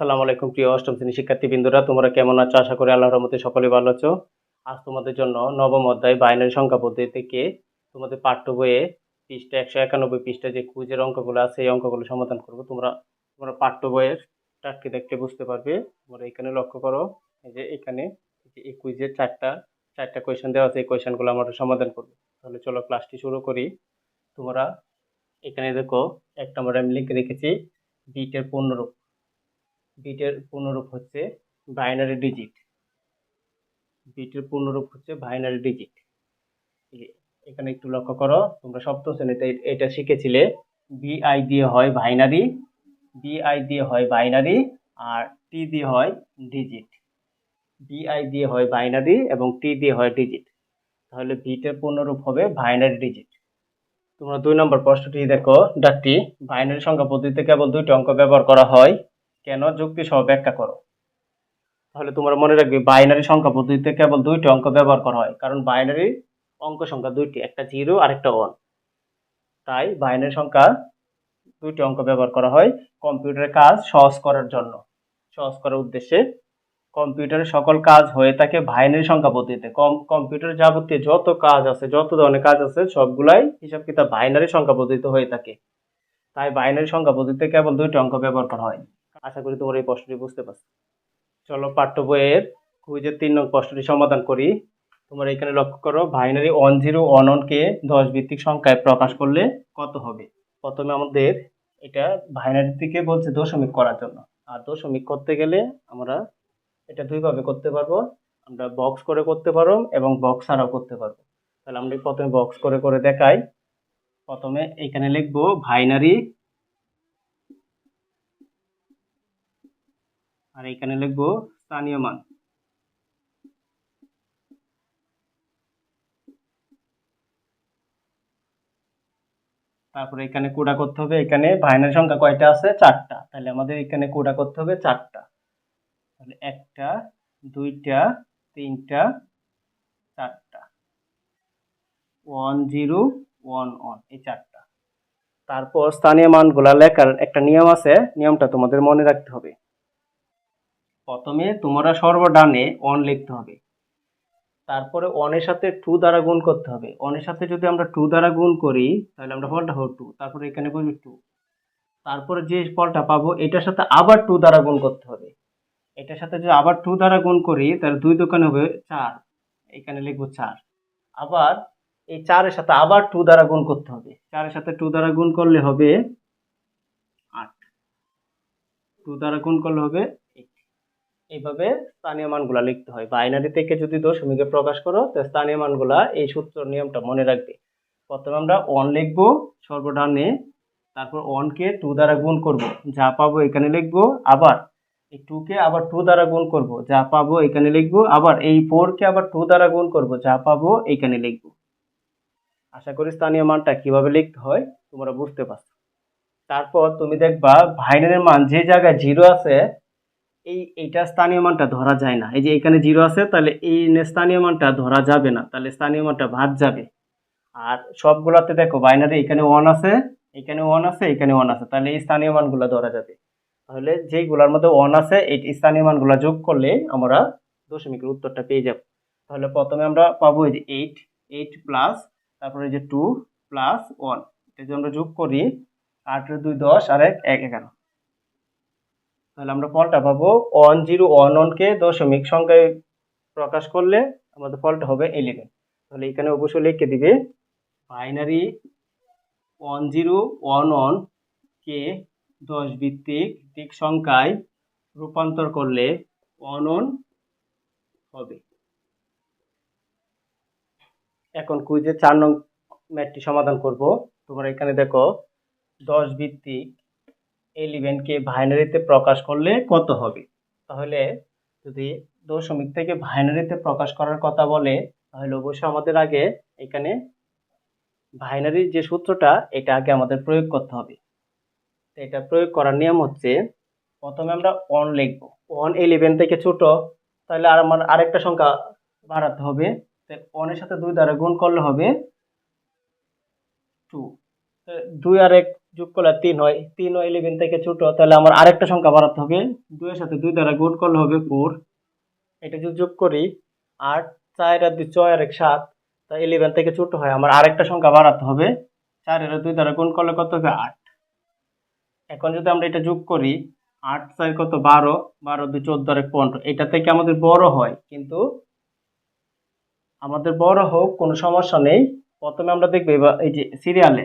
আসসালামু আলাইকুম প্রিয় অষ্টম শ্রেণি শিক্ষার্থীবৃন্দরা তোমরা কেমন আছো? আশা করি আল্লাহর রহমতে সকলে ভালো আছো। আজ তোমাদের জন্য নবম অধ্যায় বাইনারি সংখ্যা পদ্ধতি থেকে তোমাদের পাঠ্য বইয়ে পৃষ্ঠা একশো একানব্বই পৃষ্ঠা যে কুইজের অঙ্কগুলো আছে, এই অঙ্কগুলো সমাধান করব। তোমরা তোমরা পাঠ্য বইয়ের চারটি দেখতে বুঝতে পারবে। তোমরা এখানে লক্ষ্য করো যে এখানে এই কুইজের চারটা চারটা কোয়েশ্চেন দেওয়া আছে, এই কোয়েশ্চেনগুলো আমরা সমাধান করব। তাহলে চলো ক্লাসটি শুরু করি। তোমরা এখানে দেখো, এক নম্বরে আমি লিখে রেখেছি, বিটের পূর্ণরূপ বিটের পূর্ণরূপ হচ্ছে বাইনারি ডিজিট বিটের পূর্ণরূপ হচ্ছে বাইনারি ডিজিট এখানে একটু লক্ষ্য করো, তোমরা সপ্তম শ্রেণীতে এটা শিখেছিলে। বিআই দিয়ে হয় বাইনারি বিআই দিয়ে হয় বাইনারি আর টি দিয়ে হয় ডিজিট বিআই দিয়ে হয় বাইনারি এবং টি দিয়ে হয় ডিজিট তাহলে বিটের পূর্ণরূপ হবে বাইনারি ডিজিট তোমরা দুই নম্বর প্রশ্নটি দেখো। ডাকটি বাইনারি সংখ্যা পদ্ধতিতে কেবল দুইটি অঙ্ক ব্যবহার করা হয়। কেন যুক্তি সহ ব্যাখ্যা করো? তাহলে তোমরা মনে রাখবে বাইনারি সংখ্যা পদ্ধতিতে কেবল দুইটি অঙ্ক ব্যবহার করা হয়, কারণ বাইনারি অঙ্ক সংখ্যা দুইটি, একটা জিরো আর একটা ওয়ান তাই বাইনারি সংখ্যা দুইটি অঙ্ক ব্যবহার করা হয় কম্পিউটারের কাজ সহজ করার জন্য। সহজ করার উদ্দেশ্যে কম্পিউটারের সকল কাজ হয়ে থাকে বাইনারি সংখ্যা পদ্ধতিতে। কম কম্পিউটারের যাবতীয় যত কাজ আছে, যত ধরনের কাজ আছে, সবগুলাই হিসাব কিতাব বাইনারি সংখ্যা পদ্ধতিতে হয়ে থাকে। তাই বাইনারি সংখ্যা পদ্ধতিতে কেবল দুইটি অঙ্ক ব্যবহার করা হয়। আশা করি তোমরা এই প্রশ্নটি বুঝতে পারছ। চলো পাঠ্য বইয়ের কুইজের তিন নং প্রশ্নটি সমাধান করি। তোমরা এখানে লক্ষ্য করো বাইনারি ওয়ান জিরো ওয়ান ওয়ানকে দশ ভিত্তিক সংখ্যায় প্রকাশ করলে কত হবে? প্রথমে আমাদের এটা বাইনারি থেকে বলছে দশমিক করার জন্য। আর দশমিক করতে গেলে আমরা এটা দুইভাবে করতে পারব। আমরা বক্স করে করতে পারো এবং বক্স ছাড়াও করতে পারব। তাহলে আমরা প্রথমে বক্স করে করে দেখাই। প্রথমে এখানে লিখব বাইনারি আর এখানে লিখব স্থানীয় মান। তারপরে এখানে কোডা করতে হবে, এখানে বাইনারি সংখ্যা কয়টা আছে? চারটা। তাহলে আমাদের এখানে কোডা করতে হবে? চারটা। তাহলে একটা, দুইটা, তিনটা, চারটা। ওয়ান জিরো ওয়ান ওয়ান, এই চারটা। তারপর স্থানীয় মানগুলা লেখার একটা নিয়ম আছে, নিয়মটা তোমাদের মনে রাখতে হবে। প্রথমে তোমরা সর্বডানে অন লিখতে হবে। তারপরে অনের সাথে টু দ্বারা গুণ করতে হবে। অনের সাথে যদি আমরা টু দ্বারা গুণ করি, তাহলে আমরা ফলটা হবে টু তারপরে এখানে বলবি টু তারপরে যে ফলটা পাবো, এটার সাথে আবার টু দ্বারা গুণ করতে হবে। এটার সাথে যদি আবার টু দ্বারা গুণ করি, তাহলে দুই দোকানে হবে চার। এখানে লিখব চার। আবার এই চারের সাথে আবার টু দ্বারা গুণ করতে হবে। চারের সাথে টু দ্বারা গুণ করলে হবে আট। টু দ্বারা গুণ করলে হবে। এইভাবে স্থানীয় মানগুলা লিখতে হয়। বাইনারি থেকে যদি দশমিকে প্রকাশ করো, তো স্থানীয় মানগুলা এই সূত্র নিয়মটা মনে রাখবে। প্রথমে আমরা ওয়ান লিখব সর্বডানে তারপর ওয়ানকে টু দ্বারা গুণ করব। যা পাবো এখানে লিখব, আবার এই টুকে আবার টু দ্বারা গুণ করব। যা পাবো এখানে লিখব, আবার এই ফোরকে আবার টু দ্বারা গুণ করব। যা পাবো এখানে লিখব। আশা করি স্থানীয় মানটা কীভাবে লিখতে হয়, তোমরা বুঝতে পারছ। তারপর তুমি দেখবা ভাইনারের মান যে জায়গায় জিরো আছে এই, এইটা স্থানীয় মানটা ধরা যায় না। এই যে এখানে জিরো আছে, তাহলে এই স্থানীয় মানটা ধরা যাবে না, তাহলে স্থানীয় মানটা ভাত যাবে। আর সবগুলোতে দেখো বাইনারি এখানে ওয়ান আছে, এখানে ওয়ান আছে, এখানে ওয়ান আছে, তাহলে এই স্থানীয় মানগুলো ধরা যাবে। তাহলে যেইগুলোর মধ্যে ওয়ান আছে, এই স্থানীয় মানগুলো যোগ করলে আমরা দশমিকের উত্তরটা পেয়ে যাব। তাহলে প্রথমে আমরা পাবো এই যে এইট এইট প্লাস তারপরে এই যে টু প্লাস ওয়ান এটা যদি আমরা যোগ করি আটের দুই, দশ, আর এক এক, এগারো। তাহলে আমরা ফলটা পাবো ওয়ান জিরো ওয়ান ওয়ানকে দশমিক সংখ্যায় প্রকাশ করলে আমাদের ফলটা হবে ইলেভেন তাহলে এখানে অবশ্যই লিখে দিবে binary one zero one one কে দশ ভিত্তিক দিক সংখ্যায় রূপান্তর করলে ওয়ান ওয়ান হবে। এখন কুইজে চার নং ম্যাটটি সমাধান করব। তোমরা এখানে দেখো, দশ ভিত্তিক এলিভেনকে বাইনারিতে প্রকাশ করলে কত হবে? তাহলে যদি দশমিক থেকে বাইনারিতে প্রকাশ করার কথা বলে, তাহলে অবশ্যই আমাদের আগে এখানে বাইনারির যে সূত্রটা, এটা আগে আমাদের প্রয়োগ করতে হবে। তো এটা প্রয়োগ করার নিয়ম হচ্ছে, প্রথমে আমরা ওয়ান লিখব। ওয়ান ইলেভেন থেকে ছোট, তাহলে আর আমার আরেকটা সংখ্যা বাড়াতে হবে। ওয়ানের সাথে দুই দ্বারা গুণ করলে হবে টু দুই আর এক যোগ করলে তিন হয়, তিন ও ইলেভেন থেকে ছোট, তাহলে আমার আরেকটা সংখ্যা বাড়াতে হবে। দুইয়ের সাথে দুই দ্বারা গুণ করলে হবে ফোর এটা যদি যোগ করি, আট, চার আর দুই, ছয় আর এক, সাত তা ইলেভেন থেকে ছোট হয়, আমার আরেকটা সংখ্যা বাড়াতে হবে। চার আর দুই দ্বারা গুণ করলে কত হবে? আট। এখন যদি আমরা এটা যোগ করি, আট, চার কত? বারো। বারো, দুই, চোদ্দ আর এক, পনেরো। এটা থেকে আমাদের বড় হয়, কিন্তু আমাদের বড় হোক, কোনো সমস্যা নেই। প্রথমে আমরা দেখব এই যে সিরিয়ালে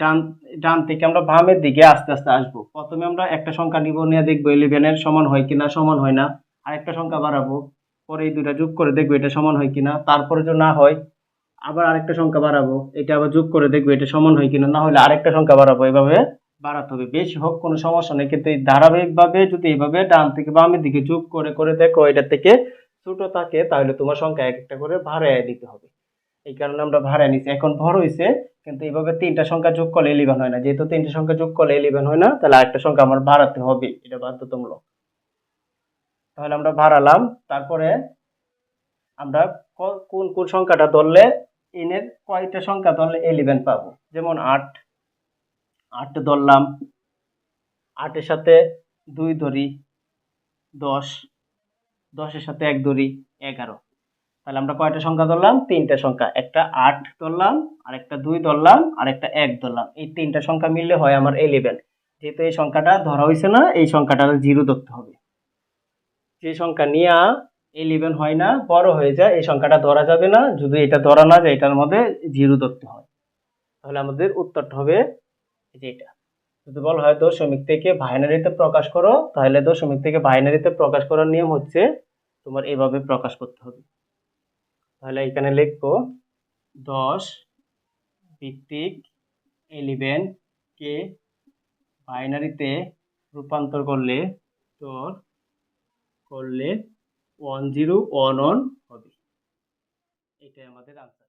ডান ডান থেকে আমরা বামের দিকে আস্তে আস্তে আসব। প্রথমে আমরা একটা সংখ্যা নিব, নিয়ে দেখব ইলেভেনের সমান হয় কিনা, সমান হয় না। আরেকটা সংখ্যা বাড়াবো, পরে এই দুটা যোগ করে দেখব এটা সমান হয় কিনা। তারপরে যদি না হয়, আবার আরেকটা সংখ্যা বাড়াবো, এটা আবার যোগ করে দেখব এটা সমান হয় কিনা। না হলে আরেকটা সংখ্যা বাড়াবো, এভাবে বাড়াতে হবে। বেশি হোক, কোনো সমস্যা নেই। কিন্তু এই ধারাবাহিকভাবে যদি এইভাবে ডান থেকে বামের দিকে যোগ করে করে দেখো এটা থেকে ছোট থাকে, তাহলে তোমার সংখ্যা এক একটা করে ভাড়ায় দিতে হবে। এই কারণে আমরা ভাড়া নিচ্ছি এখন ভর হয়েছে কিন্তু এইভাবে তিনটা সংখ্যা যোগ করলে ইলেভেন হয় না। যেহেতু তিনটা সংখ্যা যোগ করলে ইলেভেন হয় না, তাহলে আরেকটা সংখ্যা আমার বাড়াতে হবে। এটা বাধ্যতামূলক। তাহলে আমরা ভাড়ালাম তারপরে আমরা কোন কোন সংখ্যাটা ধরলে এনের কয়টা সংখ্যা ধরলে ইলেভেন পাবো? যেমন আট। আট ধরলাম। আটের সাথে দুই ধরি। দশ। দশের সাথে এক ধরি। এগারো। তাহলে আমরা কয়টা সংখ্যা ধরলাম? তিনটা সংখ্যা। একটা আট ধরলাম আর একটা দুই ধরলাম আর একটা এক ধরলাম। এই তিনটা সংখ্যা মিললে হয় আমার ইলেভেন যেহেতু এই সংখ্যাটা ধরা হয়েছে না, এই সংখ্যাটা জিরো ধরতে হবে। যে সংখ্যা নিয়ে ইলেভেন হয় না, বড় হয়ে যায়, এই সংখ্যাটা ধরা যাবে না। যদি এটা ধরা না যায়, এটার মধ্যে জিরো ধরতে হয়। তাহলে আমাদের উত্তরটা হবে যে এটা। যদি বলা হয় দশমিক থেকে বাইনারিতে প্রকাশ করো, তাহলে দশমিক থেকে বাইনারিতে প্রকাশ করার নিয়ম হচ্ছে তোমার এভাবে প্রকাশ করতে হবে। তাহলে এখানে লিখব দশ ভিত্তিক এলিভেন কে বাইনারিতে রূপান্তর করলে, তোর করলে ওয়ান জিরো ওয়ান ওয়ান হবে। এটাই আমাদের আনসার